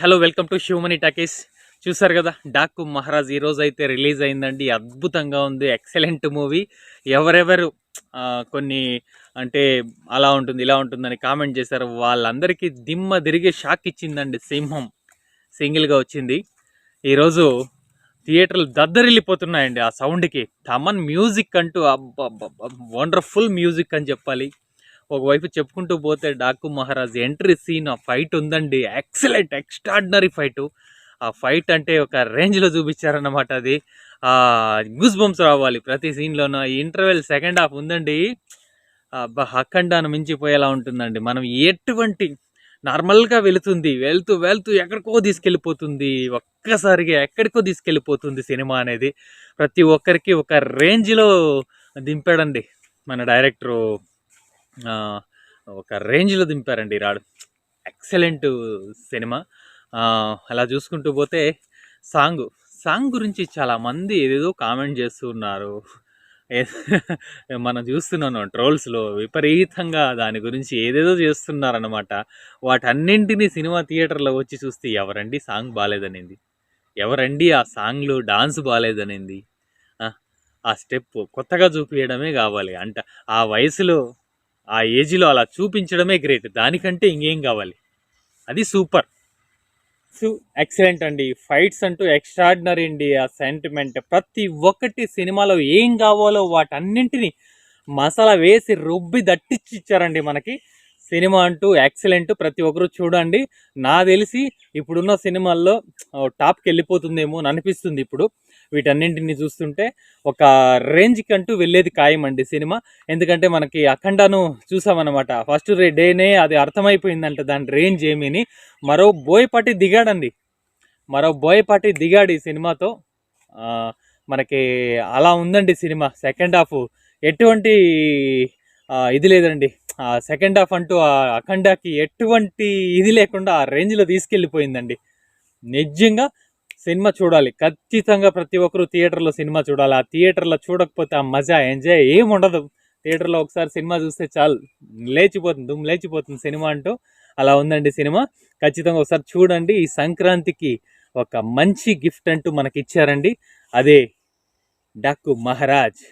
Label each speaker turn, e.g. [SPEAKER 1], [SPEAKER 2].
[SPEAKER 1] Hello welcome to Shivamani talkies చూసారు కదా డాకు మహారాజ్ ఈరోజు అయితే రిలీజ్ అయిందండి. అద్భుతంగా ఉంది ఎక్సలెంట్ మూవీ ఎవరెవరు కొన్ని అంటే అలా ఉంటుంది ఇలా ఉంటుందని కామెంట్ చేశారు. వాళ్ళందరికీ దిమ్మ తిరిగి షాక్ ఇచ్చిందండి సింహం. సింగిల్గా వచ్చింది. ఈరోజు థియేటర్లు దద్దరిల్లిపోతున్నాయండి ఆ సౌండ్కి తమన్ మ్యూజిక్ అంటూ వండర్ఫుల్ మ్యూజిక్ అని చెప్పాలి. ఒకవైపు చెప్పుకుంటూ పోతే డాకు మహారాజ్ ఎంట్రీ సీన్ ఆ ఫైట్ ఉందండి. ఎక్సలెంట్ ఎక్స్ట్రాడినరీ ఫైట్ ఆ ఫైట్ అంటే ఒక రేంజ్లో చూపించారన్నమాట అది. గూస్ బంప్స్ రావాలి ప్రతి సీన్లోనూ ఈ ఇంటర్వెల్ సెకండ్ హాఫ్ ఉందండి. అబ్బా అఖండాను మించిపోయేలా ఉంటుందండి. మనం ఎటువంటి నార్మల్గా వెళుతుంది వెళ్తూ వెళ్తూ ఎక్కడికో తీసుకెళ్ళిపోతుంది ఒక్కసారిగా ఎక్కడికో తీసుకెళ్ళిపోతుంది సినిమా అనేది. ప్రతి ఒక్కరికి ఒక రేంజ్లో దింపాడండి మన డైరెక్టరు ఒక రేంజ్లో దింపారండి రాడు. Excellent cinema. అలా చూసుకుంటూ పోతే సాంగ్. సాంగ్ గురించి చాలా మంది ఏదేదో కామెంట్ చేస్తున్నారు. మనం చూస్తున్నాను ట్రోల్స్లో విపరీతంగా దాని గురించి ఏదేదో చేస్తున్నారనమాట వాటన్నింటినీ సినిమా థియేటర్లో వచ్చి చూస్తే ఎవరండి సాంగ్ బాగాలేదనింది ఎవరండి ఆ సాంగ్లో డాన్స్ బాగాలేదనింది ఆ, ఆ స్టెప్ కొత్తగా చూపించడమే కావాలి అంట. ఆ వయసులో ఆ ఏజ్లో అలా చూపించడమే గ్రేట్ దానికంటే ఇంకేం కావాలి? అది సూపర్ సో ఎక్సలెంట్ అండి. ఫైట్స్ అంటూ ఎక్స్ట్రాడినరీ అండి ఆ సెంటిమెంట్ ప్రతి ఒక్కటి సినిమాలో ఏం కావాలో వాటన్నింటినీ మసాలా వేసి రుబ్బి దట్టించి ఇచ్చారండి మనకి. సినిమా అంటూ ఎక్సలెంట్ ప్రతి ఒక్కరు చూడండి. నా తెలిసి ఇప్పుడున్న సినిమాల్లో టాప్కి వెళ్ళిపోతుందేమో అని అనిపిస్తుంది ఇప్పుడు. వీటన్నింటిని చూస్తుంటే ఒక రేంజ్కి అంటూ వెళ్ళేది ఖాయం అండి సినిమా. ఎందుకంటే మనకి అఖండాను చూసామన్నమాట. ఫస్ట్ డేనే అది అర్థమైపోయిందంట దాని రేంజ్ ఏమీని. మరో బోయపాటి దిగాడండి. మరో బోయపాటి దిగాడు ఈ సినిమాతో. మనకి అలా ఉందండి సినిమా. సెకండ్ హాఫ్ ఎటువంటి ఇది లేదండి. సెకండ్ హాఫ్ అంటూ ఆ అఖండాకి ఎటువంటి ఇది లేకుండా ఆ రేంజ్లో తీసుకెళ్ళిపోయిందండి. నిజంగా సినిమా చూడాలి. ఖచ్చితంగా ప్రతి ఒక్కరు థియేటర్లో సినిమా చూడాలి. ఆ థియేటర్లో చూడకపోతే ఆ మజా ఎంజాయ్ ఏం ఉండదు. థియేటర్లో ఒకసారి సినిమా చూస్తే చాలు. లేచిపోతుంది దుమ్ము లేచిపోతుంది సినిమా అంటూ. అలా ఉందండి సినిమా. ఖచ్చితంగా ఒకసారి చూడండి. ఈ సంక్రాంతికి ఒక మంచి గిఫ్ట్ అంటూ మనకి ఇచ్చారండి అదే డాకు మహారాజ్.